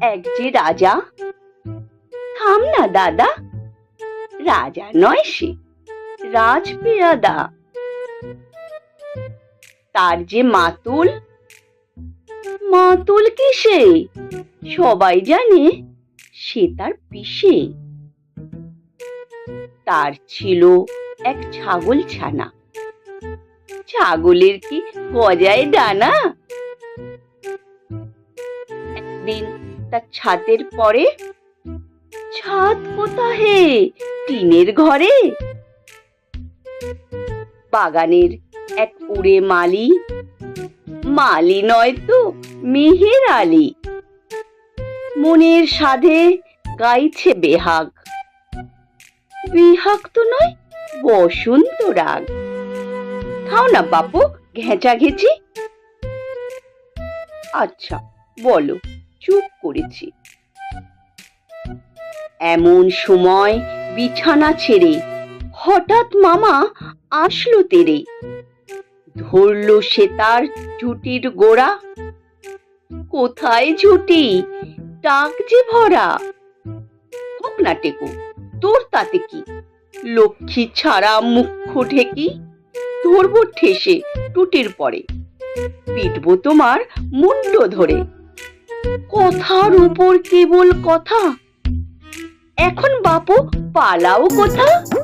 এক রাজা? থাম না, দাদা। রাজা নয় সে, রাজপেয়াদা। তার যে মাতুল? মাতুল কি সে? সবাই জানে সে তার পিসে। তার ছিল এক ছাগল ছানা। ছাগলের কি গজায় ডানা একদিন তার ছাদের পরে, ছাদ কোথা টিনের ঘরে। বাগানের এক উড়ে মালি মালি নয় তো মেহের আলী। মনের সাধে গাইছে বেহাগ। বেহাগ তো নয় বসন্ত রাগ। খাও না বাপু, ঘেঁচা ঘেঁচি। আচ্ছা বলো, চুপ করেছি। এমন সময় বিছানা ছেড়ে হঠাৎ মামা আসলো তেরে। ধরলো সে তার ঝুটির গোড়া। কোথায় ঝুটি টাক যে ভরা। হোক না টেকো, তোর তাতে কি? লক্ষ্মী ছাড়া মুখ্য ঢেকি ধরবো ঠেসে টুটির পরে। পিটবো তোমার মুন্ড ধরে। কথার উপর কেবল কথা? এখন বাপু পালাও কোথা?